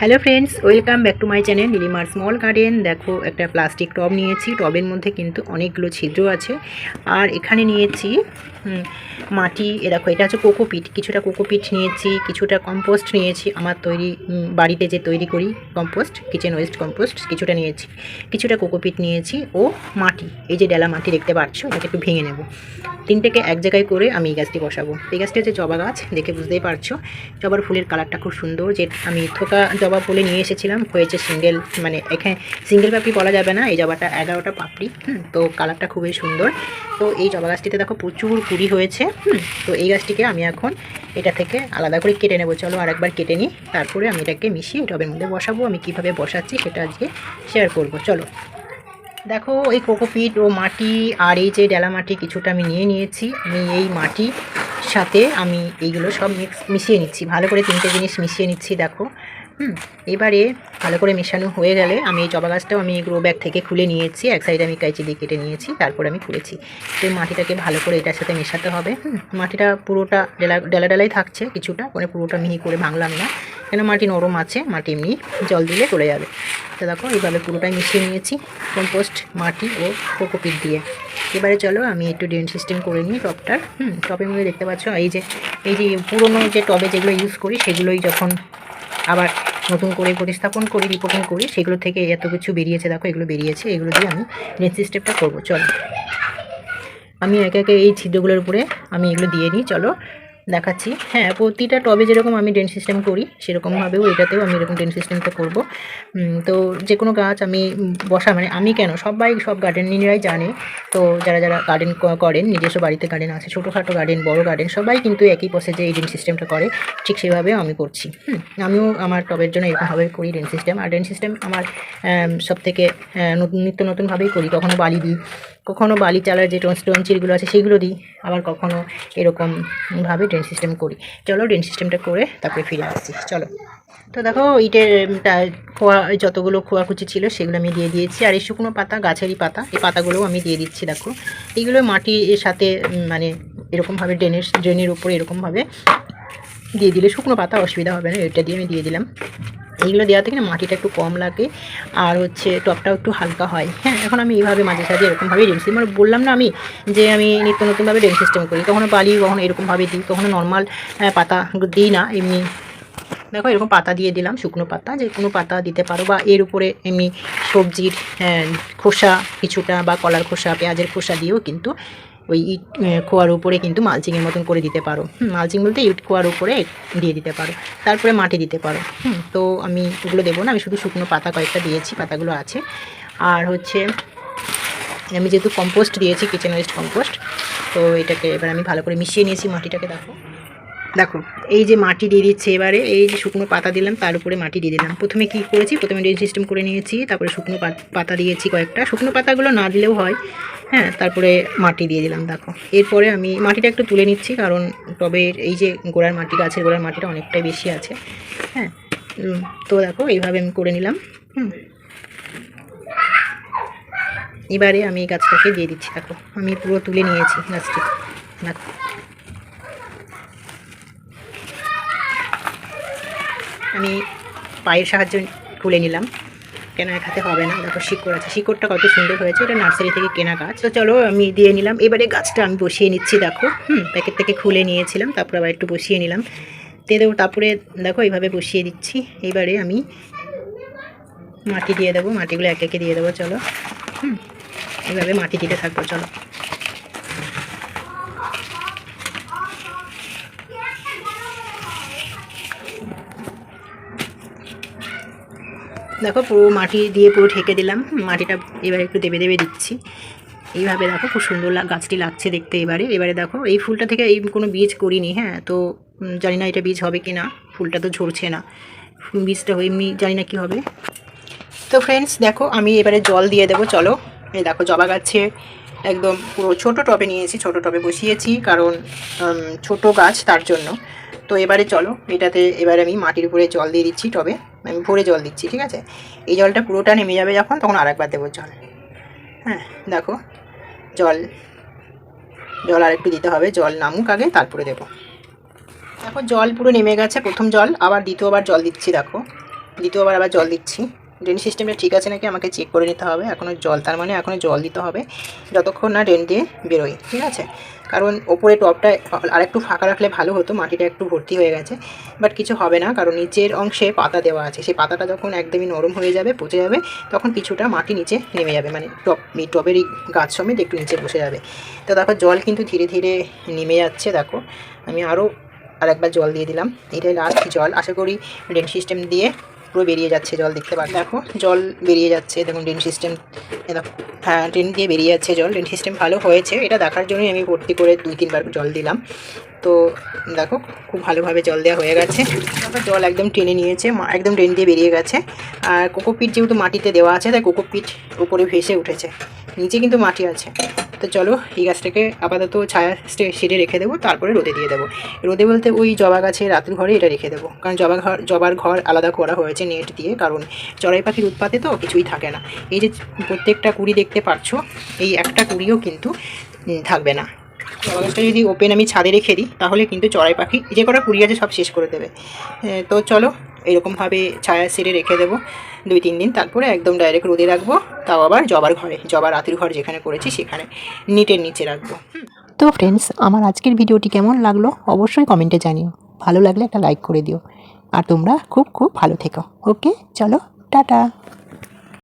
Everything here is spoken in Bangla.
Hello friends welcome back to my channel নীলিমার স্মল গার্ডেন দেখো, একটা প্লাস্টিক টব নিয়েছি। টবের মধ্যে কিন্তু অনেকগুলো ছিদ্র আছে। আর এখানে নিয়েছি মাটি, এ দেখো, এটা হচ্ছে কোকোপিট। কিছুটা কোকোপিট নিয়েছি, কিছুটা কম্পোস্ট নিয়েছি। আমার তৈরি বাড়িতে যে তৈরি করি কম্পোস্ট কিচেন ওয়েস্ট কম্পোস্ট কিছুটা নিয়েছি। কিছুটা কোকোপিট নিয়েছি ও মাটি। এই যে ডেলা মাটি দেখতে পাচ্ছ এটাকে একটু ভেঙে নেব। তিনটেকে এক জায়গায় করে আমি এই গাছটি বসাবো। এই গাছটি হচ্ছে জবা গাছ, দেখে বুঝতেই পারছ। জবার ফুলের কালারটা খুব সুন্দর। যে আমি থোকা জবা ফুলে নিয়ে এসেছিলাম, হয়েছে সিঙ্গেল মানে এখানে সিঙ্গেল পাপড়ি বলা যাবে না, এই জবাটা এগারোটা পাপড়ি তো কালারটা খুবই সুন্দর। তো এই জবা গাছটিতে দেখো প্রচুর কুড়ি হয়েছে তো এই গাছটিকে আমি এখন এটা থেকে আলাদা করে কেটে নেব। চলো আর একবার কেটে নিই, তারপরে আমি এটাকে মিশিয়ে টবের মধ্যে বসাবো, আমি কীভাবে বসাচ্ছি সেটা আজকে শেয়ার করব। চলো। দেখো, এই কোকোপিট ও মাটি আর এই যে ডেলা মাটি কিছুটা আমি নিয়ে নিয়েছি, আমি এই মাটির সাথে আমি এইগুলো সব মিক্স মিশিয়ে নিচ্ছি, ভালো করে তিনটে জিনিস মিশিয়ে নিচ্ছি, দেখো। হুম, এবারে ভালো করে মেশানো হয়ে গেলে আমি এই জবা গাছটাও আমি গ্রো ব্যাগ থেকে খুলে নিয়েছি। এক সাইডে আমি কাইচি দিয়ে কেটে নিয়েছি, তারপরে আমি খুলেছি। তো মাটিটাকে ভালো করে এটার সাথে মেশাতে হবে। মাটিটা পুরোটা ডেলা ডেলা ডেলাই থাকছে কিছুটা মানে পুরোটা মিহি করে ভাঙলাম না। কেন মাটি নরম আছে, মাটি এমনি জল দিলে চলে যাবে। তো দেখো, এইভাবে পুরোটাই মিশিয়ে নিয়েছি কম্পোস্ট মাটি ও কোকোপিট দিয়ে। এবারে চলো আমি একটু ড্রেন সিস্টেম করে নিই টবটার হুম টবের মধ্যে দেখতে পাচ্ছ, এই যে এই যে পুরোনো যে টবে যেগুলো ইউজ করি, সেগুলোই যখন আবার নতুন করে প্রতিস্থাপন করি রিপোর্টিং করি, সেগুলো থেকে এত কিছু বেরিয়েছে, দেখো এগুলো বেরিয়েছে, এগুলো দিয়ে আমি নেক্সট স্টেপটা করব, চলো। আমি একে একে এই ছিদ্রগুলোর উপরে আমি এগুলো দিয়ে নিই, চলো। দেখাচ্ছি। হ্যাঁ প্রতিটা টবে যেরকম আমি ড্রেন সিস্টেম করি সেরকমভাবেও এটাতেও আমি এরকম ড্রেন সিস্টেমটা করব। তো যে কোনো গাছ আমি বসা মানে আমি কেন? সবাই সব গার্ডেনিংরাই জানে। তো যারা যারা গার্ডেন করেন নিজস্ব বাড়িতে গার্ডেন আছে ছোটোখাটো গার্ডেন বড় গার্ডেন সবাই কিন্তু একই প্রসেসে এই ড্রেন সিস্টেমটা করে ঠিক সেভাবেও আমি করছি। হুম, আমিও আমার টবের জন্য এরকমভাবে করি ড্রেন সিস্টেম। আর ড্রেন সিস্টেম আমার সব থেকে নতুন নিত্য নতুনভাবেই করি। কখনও বালি দিই কখনো বালি চালার যে স্টোনচিলগুলো আছে, সেগুলো দিই। আবার কখনো এরকমভাবে ড্রেন সিস্টেম করি। চলো ড্রেন সিস্টেমটা করে তারপরে ফিরে আসছি। চলো। তো দেখো, ইটের খোয়া যতগুলো খোয়াকুচি ছিল, সেগুলো আমি দিয়ে দিয়েছি। আর এই শুকনো পাতা, গাছেরই পাতা, এই পাতাগুলোও আমি দিয়ে দিচ্ছি, দেখো। এইগুলো মাটির সাথে মানে এরকমভাবে ড্রেনের ড্রেনের উপরে এরকমভাবে দিয়ে দিলে শুকনো পাতা অসুবিধা হবে না। এটা দিয়ে আমি দিয়ে দিলাম। এইগুলো দেওয়া থেকে মাটিটা একটু কম লাগে। আর হচ্ছে টপটাও একটু হালকা হয়। হ্যাঁ এখন আমি এইভাবে মাঝে সাঝে এরকমভাবে ড্রেন সিস্টেম মানে বললাম না আমি যে আমি নিত্য নতুনভাবে ড্রেন সিস্টেম করি। কখনো বালি, কখনো এরকমভাবে দিই, কখনো নর্মাল পাতা দিই না, এমনি। দেখো, এরকম পাতা দিয়ে দিলাম, শুকনো পাতা। যে কোনো পাতা দিতে পারো বা এর উপরে এমনি সবজির খোসা কিছুটা বা কলার খোসা, পেঁয়াজের খোসা দিয়েও কিন্তু ওই ইট খোয়ার উপরে কিন্তু মালচিংয়ের মতন করে দিতে পারো। মালচিং বলতে ইট খোয়ার উপরে দিয়ে দিতে পারো। তারপরে মাটি দিতে পারো। তো আমি ওগুলো দেবো না, আমি শুধু শুকনো পাতা কয়েকটা দিয়েছি, পাতাগুলো আছে। আর হচ্ছে, আমি যেহেতু কম্পোস্ট দিয়েছি কিচেন ওয়েস্ট কম্পোস্ট তো এটাকে এবার আমি ভালো করে মিশিয়ে নিয়েছি মাটিটাকে, দেখো। দেখো, এই যে মাটি দিয়ে দিচ্ছে এবারে, এই যে শুকনো পাতা দিলাম, তার উপরে মাটি দিয়ে দিলাম। প্রথমে কি করেছি? প্রথমে ড্রেন সিস্টেম করে নিয়েছি, তারপরে শুকনো পাত- দিয়েছি কয়েকটা। শুকনো পাতাগুলো না দিলেও হয় হ্যাঁ তারপরে মাটি দিয়ে দিলাম, দেখো। এরপরে আমি মাটিটা একটু তুলে নিচ্ছি, কারণ টবের এই যে গোড়ার মাটি, গাছের গোড়ার মাটিটা অনেকটাই বেশি আছে হ্যাঁ। তো দেখো, এইভাবে আমি করে নিলাম, হুম। এবারে আমি গাছটাকে দিয়ে দিচ্ছি, দেখো। আমি পুরো তুলে নিয়েছি গাছটি, দেখো। আমি পায়ের সাহায্যে খুলে নিলাম। কেন এক হাতে হবে না দেখো শিকড় আছে। শিকড়টা কত সুন্দর হয়েছে, ওটা নার্সারি থেকে কেনা গাছ। তো চলো আমি দিয়ে নিলাম। এবারে গাছটা আমি বসিয়ে নিচ্ছি, দেখো। হুম, প্যাকেট থেকে খুলে নিয়েছিলাম, তারপর আবার একটু বসিয়ে নিলাম। দিয়ে দেবো, তারপরে দেখো, এইভাবে বসিয়ে দিচ্ছি। এবারে আমি মাটি দিয়ে দেবো, মাটিগুলো এক একে দিয়ে দেবো, চলো। হুম, এইভাবে মাটি দিতে থাকব, চলো। দেখো পুরো মাটি দিয়ে পুরো ঢেকে দিলাম। মাটিটা এবারে একটু দেবে দেবে দিচ্ছি। এইভাবে দেখো খুব সুন্দর গাছটি লাগছে দেখতে এবারে। এবারে দেখো এই ফুলটা থেকে এই কোনো বীজ করিনি হ্যাঁ? তো জানি না এটা বীজ হবে কি না ফুলটা তো ঝরছে না। বীজটা এমনি জানি না কি হবে। তো ফ্রেন্ডস দেখো আমি এবারে জল দিয়ে দেবো, চলো। এই দেখো জবা গাছে একদম পুরো ছোট টবে নিয়েছি, ছোট টবে বসিয়েছি, কারণ ছোট গাছ তার জন্য। তো এবারে চলো, এটাতে এবারে আমি মাটির উপরে জল দিয়ে দিচ্ছি টবে। আমি ভরে জল দিচ্ছি, ঠিক আছে? এই জলটা পুরোটা নেমে যাবে যখন, তখন আরেকবার দেবো জল। হ্যাঁ দেখো, জল জল আর একটু দিতে হবে, জল নামুক আগে, তারপরে দেবো। দেখো, জল পুরো নেমে গেছে, প্রথম জল, আবার দ্বিতীয়বার জল দিচ্ছি, দেখো। দ্বিতীয়বার আবার জল দিচ্ছি। ড্রেন সিস্টেমটা ঠিক আছে নাকি আমাকে চেক করে নিতে হবে? এখনও জল, তার মানে এখনও জল দিতে হবে। যতক্ষণ না ড্রেন দিয়ে বেরোয় ঠিক আছে? কারণ ওপরে টপটা আরেকটু ফাঁকা রাখলে ভালো হতো, মাটিটা একটু ভর্তি হয়ে গেছে। বাট কিছু হবে না, কারণ নিচের অংশে পাতা দেওয়া আছে। সেই পাতাটা যখন একদমই নরম হয়ে যাবে, পচে যাবে, তখন কিছুটা মাটি নিচে নেমে যাবে। মানে টপ এই টবের গাছ সমেত একটু নিচে বসে যাবে। তো দেখো, জল কিন্তু ধীরে ধীরে নেমে যাচ্ছে, দেখো। আমি আরও আর একবার জল দিয়ে দিলাম। এটাই লাস্ট জল। আশা করি ড্রেন সিস্টেম দিয়ে পুরো বেরিয়ে যাচ্ছে জল, দেখতে পাচ্ছি? দেখো, জল বেরিয়ে যাচ্ছে, দেখুন ড্রেন সিস্টেম হ্যাঁ ড্রেন দিয়ে বেরিয়ে যাচ্ছে জল ড্রেন সিস্টেম ভালো হয়েছে, এটা দেখার জন্যই আমি ভর্তি করে দুই তিনবার জল দিলাম। তো দেখো, খুব ভালোভাবে জল দেওয়া হয়ে গেছে। তারপর জল একদম টেনে নিয়েছে একদম ড্রেন দিয়ে বেরিয়ে গেছে। আর কোকোপিট যেহেতু মাটিতে দেওয়া আছে, তাই কোকোপিট উপরে ভেসে উঠেছে, নিচে কিন্তু মাটি আছে। তো চলো এই গাছটাকে আপাতত ছায়া শেডে রেখে দেবো, তারপরে রোদে দিয়ে দেবো। রোদে বলতে ওই জবা গাছে রাতের ঘরে এটা রেখে দেবো। কারণ জবা ঘর জবার ঘর আলাদা করা হয়েছে নেট দিয়ে, কারণ চড়াই পাখির উৎপাতে তো কিছুই থাকে না। এই যে প্রত্যেকটা কুড়ি দেখতে পাচ্ছ এই একটা কুড়িও কিন্তু থাকবে না। জবা যদি ওপেন আমি ছাদে রেখে দিই, তাহলে কিন্তু চড়াই পাখি যে কটা কুড়ি আছে সব শেষ করে দেবে। তো চলো, এরকমভাবে ছায়া সেরে রেখে দেবো দুই তিন দিন, তারপরে একদম ডাইরেক্ট রোদে রাখব, তাও আবার জবার ঘরে, জবার রাতির ঘর যেখানে করেছি সেখানে নিটের নিচে রাখব। তো ফ্রেন্ডস আমার আজকের ভিডিওটি কেমন লাগল অবশ্যই কমেন্টে জানিও। ভালো লাগলে একটা লাইক করে দিও। আর তোমরা খুব খুব ভালো থেকো। ওকে চলো, টাটা!